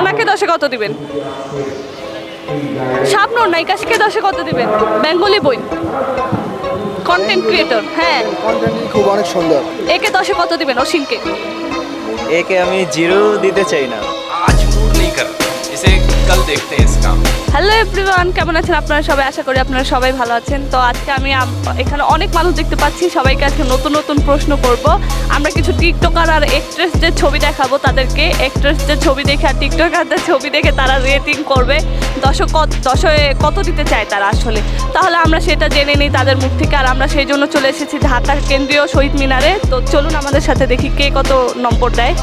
ওনাকে দশে কত দিবেন? স্বপ্নর নায়িকাশিকে দশে কত দিবেন? বেঙ্গলি বই। কন্টেন্ট ক্রিয়েটর হ্যাঁ। খুব অনেক সুন্দর। একে দশে কত দিবেন অসীমকে? একে আমি জিরো দিতে চাই না। আজ মুড इसे कल देखते हैं इस काम হ্যালো এভরিওয়ান কেমন আছেন আপনারা সবাই আশা করি আপনারা সবাই ভালো আছেন তো আজকে আমি আম- এখানে অনেক মানুষ দেখতে পাচ্ছি সবাইকে আজকে নতুন নতুন প্রশ্ন করব আমরা কিছু টিকটকার আর এক্ট্রেসদের ছবি দেখাবো তাদেরকে এক্ট্রেসদের ছবি দেখে আর টিকটকারদের ছবি দেখে তারা রেটিং করবে দশক কত দশে কত দিতে চায় তারা আসলে তাহলে আমরা সেটা জেনে নিই তাদের মুখ থেকে আর আমরা সেই জন্য চলে এসেছি ঢাকার কেন্দ্রীয় শহীদ মিনারে তো চলুন আমাদের সাথে দেখি কে কত নম্বর দেয়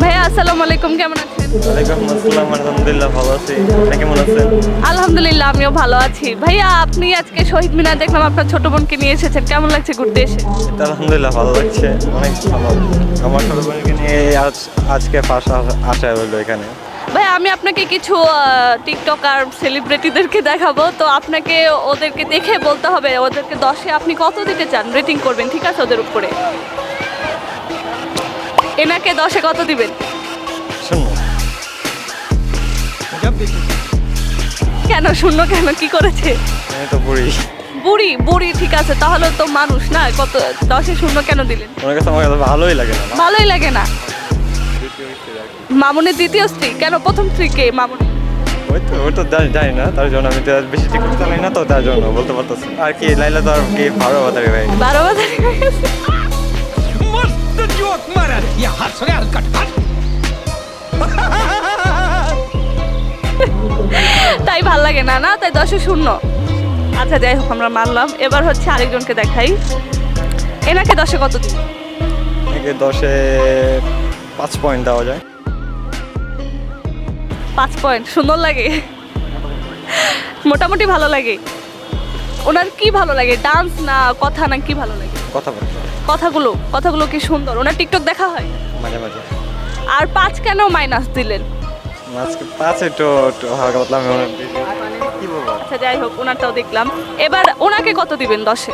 ভাইয়া আসসালামু আলাইকুম কেমন আছেন ওয়ালাইকুম আসসালাম আলহামদুলিল্লাহ ভালো আছি। আপনি কেমন আছেন? আলহামদুলিল্লাহ আমিও ভালো আছি। ভাইয়া আপনি আজকে শহীদ মিনার দেখলাম আপনার ছোট বোনকে নিয়ে এসেছেন। কেমন লাগছে ঘুরতে এসে? আলহামদুলিল্লাহ ভালো লাগছে। অনেক ভালো। আমার ছোট বোনকে নিয়ে আজ আজকে ফার্স্ট আসা হলো এখানে। ভাই আমি আপনাকে কিছু টিকটক আর সেলিব্রিটিদেরকে দেখাবো। তো আপনাকে ওদেরকে দেখে বলতে হবে ওদেরকে দশে আপনি কত দিতে চান? রেটিং করবেন ঠিক আছে? ওদের উপরে। এনাকে দশে কত দিবেন? কেন? শূন্য কেন? কি করেছে? বুড়ি। বুড়ি? বুড়ি ঠিক আছে তাহলে তো মানুষ না? কত দশে শূন্য কেন দিলেন? ভালোই লাগে না ভালোই লাগে না। মামুনের দ্বিতীয় স্ত্রী? কেন প্রথম স্ত্রীকে মামুন? ওই তো ওর তো জানি জানি না তার জন্য আমি তো বেশি ঠিক করতে তো তার জন্য বলতে আর কি লাইলা বাজারে ভাই তাই ভালো লাগে না না? তাই দশে শূন্য। আচ্ছা যাই হোক আমরা মানলাম। এবার হচ্ছে আরেকজনকে দেখাই। এনাকে দশে কত দিন? একে দশে পাঁচ পয়েন্ট দেওয়া যায়। পাঁচ পয়েন্ট সুন্দর লাগে। মোটামুটি ভালো লাগে। ওনার কি ভালো লাগে? ডান্স না কথা না কি ভালো লাগে? কথা কথাগুলো কথাগুলো কি সুন্দর? ওনার টিকটক দেখা হয়? মাঝে মাঝে। আর পাঁচ কেন মাইনাস দিলেন? আজকে পাঁচ অনেক বেশি কি বলব? আচ্ছা যাই হোক ওনারটাও দেখলাম। এবার ওনাকে কত দিবেন দশে?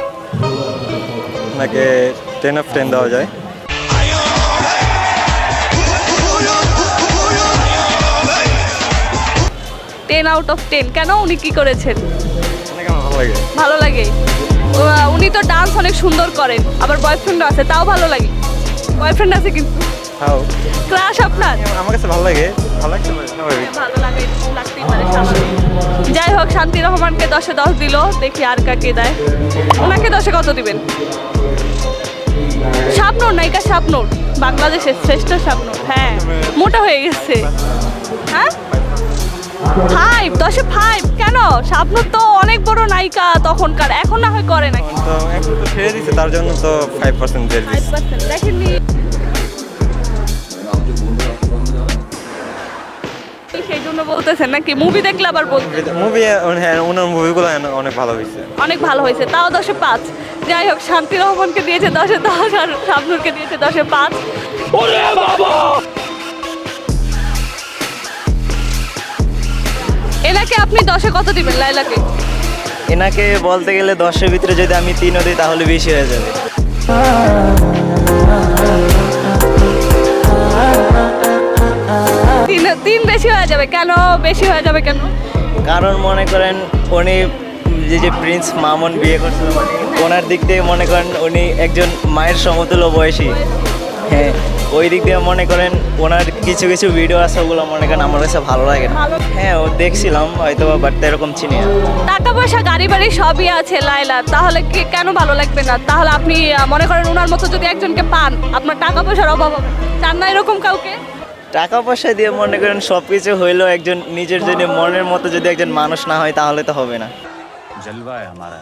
ওনাকে টেন অফ টেন দেওয়া যায়। টেন আউট অফ টেন কেন উনি কি করেছেন? ভালো লাগে। ভালো লাগে? উনি তো ডান্স অনেক সুন্দর করেন। আবার বয়ফ্রেন্ডও আছে তাও ভালো লাগে। বয়ফ্রেন্ড আছে কিন্তু। ক্রাশ আপনার? আমার কাছে ভালো লাগে। ভালো লাগতে ভালো লাগে লাগতেই পারে যাই হোক শান্তি রহমানকে দশে দশ দিল দেখি আর কাকে দেয়। ওনাকে দশে কত দিবেন? শাবনুর নায়িকা শাবনুর। বাংলাদেশের শ্রেষ্ঠ শাবনুর। হ্যাঁ মোটা হয়ে গেছে। হ্যাঁ? ফাইভ দশে ফাইভ কেন? শাবনুর তো অনেক বড় নায়িকা তখনকার। এখন না হয় করে নাকি? তো এখন তো ছেড়ে দিচ্ছে তার জন্য তো ফাইভ পার্সেন্ট দিয়ে ফাইভ পার্সেন্ট দেখেননি? জন্য বলতেছেন নাকি মুভি দেখলে আবার বলতে মুভি হ্যাঁ ওনার মুভিগুলো অনেক ভালো হয়েছে অনেক ভালো হয়েছে তাও দশে পাঁচ যাই হোক শান্তি রহমানকে দিয়েছে দশে দশ আর শাবনুরকে দিয়েছে দশে পাঁচ এনাকে আপনি দশে কত দিবেন লাইলাকে এনাকে বলতে গেলে দশের ভিতরে যদি আমি তিনও দিই তাহলে বেশি হয়ে যাবে তিন বেশি হয়ে যাবে কেন? বেশি হয়ে যাবে কেন? কারণ মনে করেন উনি যে যে প্রিন্স মামুন বিয়ে করছিল ওনার দিক থেকে মনে করেন উনি একজন মায়ের সমতুল্য বয়সী। হ্যাঁ ওই দিক দিয়ে মনে করেন ওনার কিছু কিছু ভিডিও আছে ওগুলো মনে করেন আমার কাছে ভালো লাগে না। হ্যাঁ ও দেখছিলাম হয়তো বাট এরকম চিনি টাকা পয়সা গাড়ি বাড়ি সবই আছে লাইলা তাহলে কি কেন ভালো লাগবে না? তাহলে আপনি মনে করেন ওনার মতো যদি একজনকে পান আপনার টাকা পয়সার অভাব হবে। চান না এরকম কাউকে? টাকা পয়সা দিয়ে মনে করেন সব কিছু হইলেও একজন নিজের জন্য মনের মতো যদি একজন মানুষ না হয় তাহলে তো হবে না जलवा है हमारा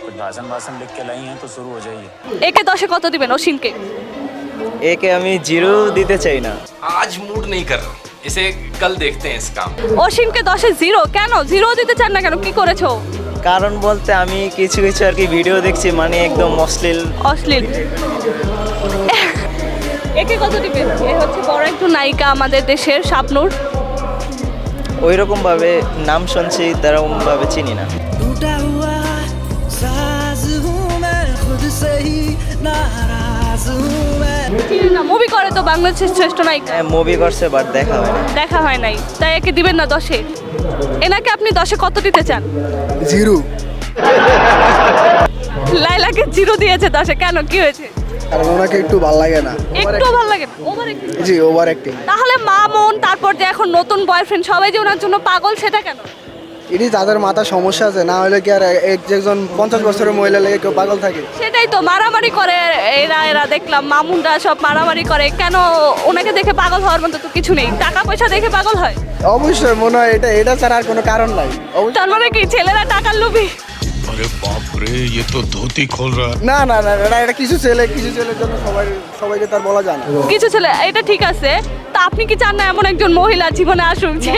कुछ भाषण भाषण लिख के लाई हैं तो शुरू हो जाइए একে দশে কত দিবেন অসীমকে একে আমি জিরো দিতে চাই না आज मूड नहीं कर रहा इसे कल देखते हैं इस काम অসীমকে দশে জিরো কেন জিরো দিতে চান না কেন কি করেছো কারণ বলতে আমি কিছু কিছু আর কি ভিডিও দেখছি মানে একদম অশ্লীল অশ্লীল একে কত দিবেন? এ হচ্ছে বড় একটু নায়িকা আমাদের দেশের শাপনুর। ওই রকম ভাবে নাম শুনছি তেরকম ভাবে চিনি না মুভি করে তো বাংলাদেশের শ্রেষ্ঠ নায়িকা। হ্যাঁ, মুভি করছে বাট দেখা হয় দেখা হয় নাই। তাই একে দিবেন না দশে। এনাকে আপনি দশে কত দিতে চান? জিরো। লাইলাকে জিরো দিয়েছে দশে। কেন? কি হয়েছে? কারণ ওনাকে একটু ভালো লাগে না। একটু ভালো লাগে না? ওভার জি ওভার অ্যাক্টিং তাহলে মা মন তারপর যে এখন নতুন বয়ফ্রেন্ড সবাই যে ওনার জন্য পাগল সেটা কেন? এটি তাদের মাথা সমস্যা আছে না হলে কি আর এক একজন পঞ্চাশ বছরের মহিলা লেগে কেউ পাগল থাকে? সেটাই তো মারামারি করে এরা এরা দেখলাম মামুনরা সব মারামারি করে। কেন ওনাকে দেখে পাগল হওয়ার মতো তো কিছু নেই? টাকা পয়সা দেখে পাগল হয়? অবশ্যই মনে হয় এটা এটা ছাড়া আর কোনো কারণ নাই। তার মানে কি ছেলেরা টাকার লোভী? अरे बाप रे ये तो धोती खोल रहा है না না না এটা এটা কিছু ছেলে কিছু ছেলের জন্য সবাই সবাইকে তার বলা যায় না কিছু ছেলে এটা ঠিক আছে তা আপনি কি চান না এমন একজন মহিলা জীবনে আসুক যে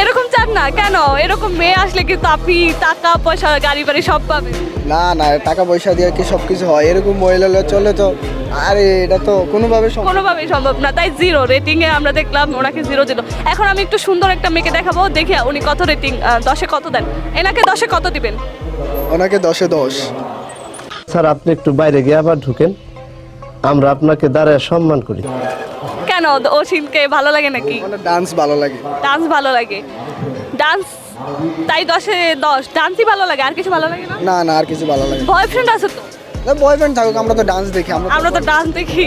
এরকম চান না? কেন? এরকম মেয়ে আসলে কি তাপি টাকা পয়সা গাড়ি বাড়ি সব পাবে? না না টাকা পয়সা দিয়ে কি সব কিছু হয়? এরকম মহিলা হলে চলে তো। আরে এটা তো কোনোভাবে সম্ভব কোনোভাবেই সম্ভব না। তাই জিরো রেটিং এ আমরা দেখলাম ওনাকে জিরো দিল এখন আমি একটু সুন্দর একটা মেয়েকে দেখাবো দেখে উনি কত রেটিং দশে কত দেন। এনাকে দশে কত দিবেন? ওনাকে দশে দশ। স্যার আপনি একটু বাইরে গিয়ে আবার ঢুকেন। আমরা আপনাকে দাঁড়ায় সম্মান করি। কেন? অসিনকে ভালো লাগে নাকি? ডান্স ভালো লাগে। ডান্স ভালো লাগে। ডান্স তাই দশে দশ। ডান্সই ভালো লাগে আর কিছু ভালো লাগে না? না না আর কিছু ভালো লাগে বয়ফ্রেন্ড আছে তো? বয়ফ্রেন্ড থাকুক আমরা তো ডান্স দেখি আমরা আমরা তো ডান্স দেখি।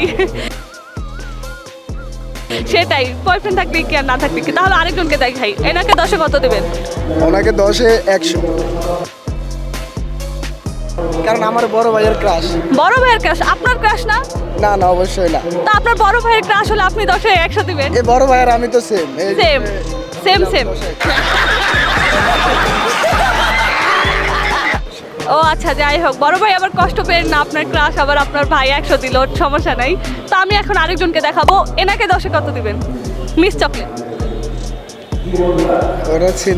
সেটাই বয়ফ্রেন্ড থাকলে কি আর না থাকলে কি? তাহলে আরেকজনকে দেখাই। এনাকে দশে কত দেবেন? ওনাকে দশে একশো। কারণ আমার বড় ভাইয়ের ক্রাশ বড় ভাইয়ের ক্রাশ আপনার ক্রাশ না? না না অবশ্যই না। তা আপনার বড় ভাইয়ের ক্রাশ হলে আপনি দশে একশো দিবেন? এই বড় ভাইয়ের আমি তো সেম সেম সেম সেম ও আচ্ছা যাই হোক। বড় ভাই আবার কষ্ট পেন না আপনার ক্রাশ আবার আপনার ভাই একশো দিল সমস্যা নাই। তো আমি এখন আরেকজনকে দেখাবো। এনাকে দশে কত দিবেন? মিস চকলেট ওরা ছিল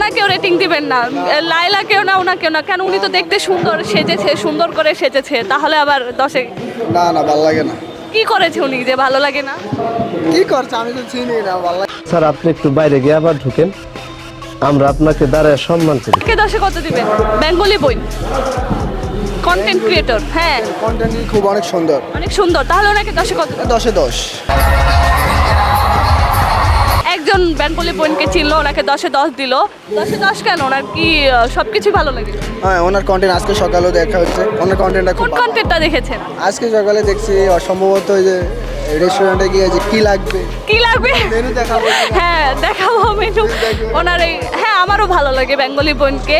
ওনাকেও রেটিং দিবেন না। লাইলাকেও না ওনাকেও না। কেন উনি তো দেখতে সুন্দর সেজেছে সুন্দর করে সেজেছে। তাহলে আবার দশে না না ভালো লাগে না। কি করেছে উনি যে ভালো লাগে না? কি করছে? আমি তো চিনি না ভালো লাগে স্যার আপনি একটু বাইরে গিয়ে আবার ঢুকেন। আমরা আপনাকে দাঁড়ায় সম্মান করি। কে দশে কত দিবেন বেঙ্গলি বই। কন্টেন্ট ক্রিয়েটর হ্যাঁ। কন্টেন্ট খুব অনেক সুন্দর। অনেক সুন্দর। তাহলে ওনাকে দশে কত দশে দশ। একজন বেঙ্গলি বোনকে চিনলো ওনাকে দশে দশ দিল। দশে দশ কেন? ওনার কি সব কিছুই ভালো লাগে? হ্যাঁ ওনার কন্টেন্ট আজকে সকালেও দেখা হচ্ছে ওনার কন্টেন্টটা খুব। কন্টেন্টটা দেখেছেন? আজকে সকালে দেখছি অসম্ভবত ওই যে রেস্টুরেন্টে গিয়ে যে কি লাগবে? কি লাগবে? মেনু দেখাবো হ্যাঁ দেখাবো মেনু ওনার এই হ্যাঁ আমারও ভালো লাগে বেঙ্গলি বোনকে।